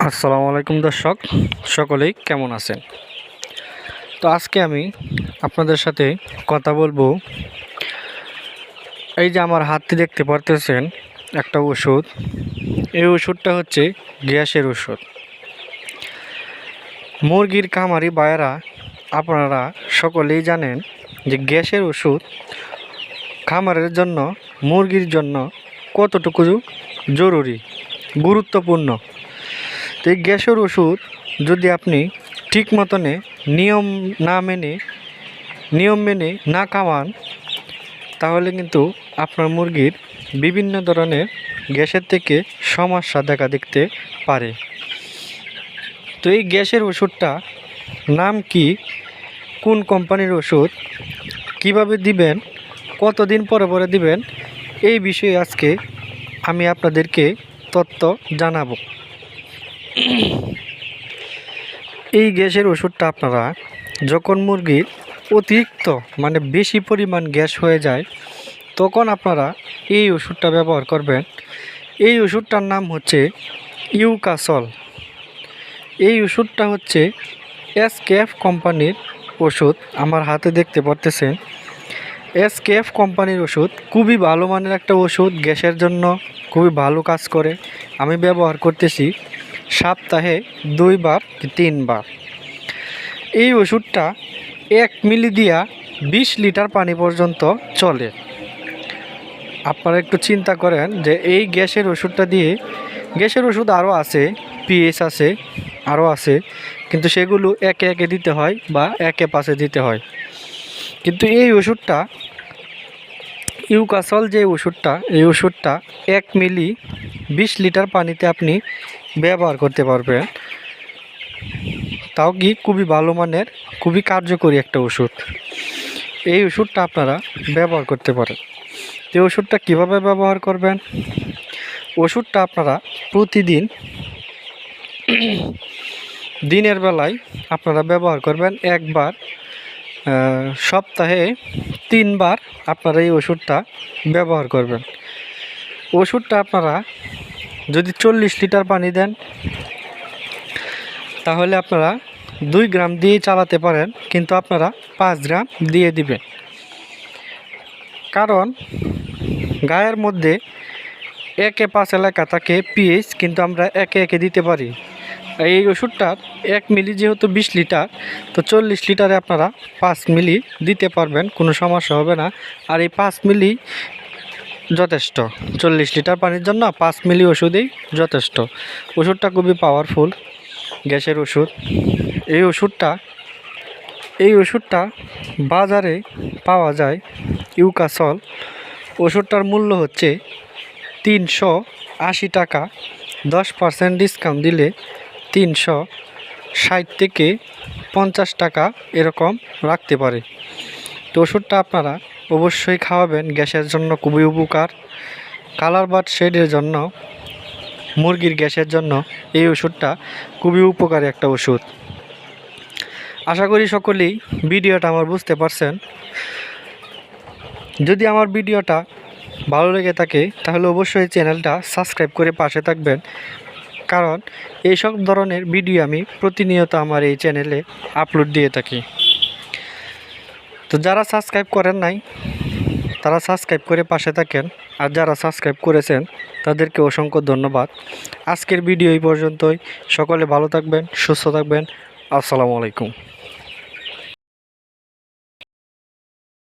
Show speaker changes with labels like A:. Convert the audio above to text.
A: আসসালামু আলাইকুম দর্শক, সকলেই কেমন আছেন? তো আজকে আমি আপনাদের সাথে কথা বলব। এই যে আমার হাতটি দেখতে পারতেছেন, একটা ওষুধ। এই ওষুধটা হচ্ছে গ্যাসের ওষুধ। মুরগির খামারি বায়েরা আপনারা সকলেই জানেন যে গ্যাসের ওষুধ খামারের জন্য, মুরগির জন্য কতটুকু জরুরি, গুরুত্বপূর্ণ। তো এই গ্যাসের ওষুধ যদি আপনি ঠিক মতনে নিয়ম না মেনে, নিয়ম মেনে না খাওয়ান, তাহলে কিন্তু আপনার মুরগির বিভিন্ন ধরনের গ্যাসের থেকে সমস্যা দেখা দেখতে পারে। তো এই গ্যাসের ওষুধটা নাম কি? কোন কোম্পানির ওষুধ? কীভাবে দিবেন? কতদিন পরে পরে দিবেন? এই বিষয়ে আজকে আমি আপনাদেরকে তথ্য জানাব। এই গ্যাসের ওষুধটা আপনারা যখন মুরগির অতিরিক্ত মানে বেশি পরিমাণ গ্যাস হয়ে যায়, তখন আপনারা এই ওষুধটা ব্যবহার করবেন। এই ওষুধটার নাম হচ্ছে ইউকাসল। এই ওষুধটা হচ্ছে এসকেএফ কোম্পানির ওষুধ, আমার হাতে দেখতে পারতেছেন। এসকেএফ কোম্পানির ওষুধ খুবই ভালো মানের একটা ওষুধ, গ্যাসের জন্য খুবই ভালো কাজ করে। আমি ব্যবহার করতেছি। সপ্তাহে দুইবার কি তিনবার। এই ওষুধটা এক মিলি দিয়া বিশ লিটার পানি পর্যন্ত চলে। আপনারা একটু চিন্তা করেন যে এই গ্যাসের ওষুধটা দিয়ে, গ্যাসের ওষুধ আরও আছে পিএস আছে, আরও আছে, কিন্তু সেগুলো একে একে দিতে হয় বা একে পাশে দিতে হয়। কিন্তু এই ওষুধটা ইউকাসল যে ওষুধটা, এই ওষুধটা এক মিলি বিশ লিটার পানিতে আপনি ব্যবহার করতে পারবেন। তাও কি খুবই ভালো মানের, খুবই কার্যকরী একটা ওষুধ। এই ওষুধটা আপনারা ব্যবহার করতে পারেন। এই ওষুধটা কীভাবে ব্যবহার করবেন? ওষুধটা আপনারা প্রতিদিন দিনের বেলায় আপনারা ব্যবহার করবেন একবার সপ্তাহে তিনবার আপনারা এই ওষুধটা ব্যবহার করবেন। ওষুধটা আপনারা যদি চল্লিশ লিটার পানি দেন, তাহলে আপনারা দুই গ্রাম দিয়ে চালাতে পারেন, কিন্তু আপনারা পাঁচ গ্রাম দিয়ে দিবেন। কারণ গায়ের মধ্যে একে পাঁচ এলাকা থাকে পিএইচ কিন্তু আমরা একে একে দিতে পারি। এই ওষুধটার এক মিলি যেহেতু বিশ লিটার, তো চল্লিশ লিটারে আপনারা পাঁচ মিলি দিতে পারবেন, কোনো সমস্যা হবে না। আর এই পাঁচ মিলি যথেষ্ট, চল্লিশ লিটার পানির জন্য পাঁচ মিলি ওষুধেই যথেষ্ট। ওষুধটা খুবই পাওয়ারফুল গ্যাসের ওষুধ। এই ওষুধটা এই ওষুধটা বাজারে পাওয়া যায় ইউকাসল। ওষুধটার মূল্য হচ্ছে তিনশো আশি টাকা, দশ পার্সেন্ট ডিসকাউন্ট দিলে তিনশো ষাট থেকে পঞ্চাশ টাকা এরকম রাখতে পারে। তো ওষুধটা আপনারা অবশ্যই খাওয়াবেন, গ্যাসের জন্য খুবই উপকার। কালার বাট শেডের জন্য, মুরগির গ্যাসের জন্য এই ওষুধটা খুবই উপকারী একটা ওষুধ। আশা করি সকলেই ভিডিওটা আমার বুঝতে পারছেন। যদি আমার ভিডিওটা ভালো লেগে থাকে, তাহলে অবশ্যই চ্যানেলটা সাবস্ক্রাইব করে পাশে থাকবেন। কারণ এইসব ধরনের ভিডিও আমি প্রতিনিয়ত আমার এই চ্যানেলে আপলোড দিয়ে থাকি। তো যারা সাবস্ক্রাইব করেন নাই, তারা সাবস্ক্রাইব করে পাশে থাকেন। আর যারা সাবস্ক্রাইব করেছেন, তাদেরকে অসংখ্য ধন্যবাদ। আজকের ভিডিও এই পর্যন্তই। সকলে ভালো থাকবেন, সুস্থ থাকবেন। আসসালামু আলাইকুম।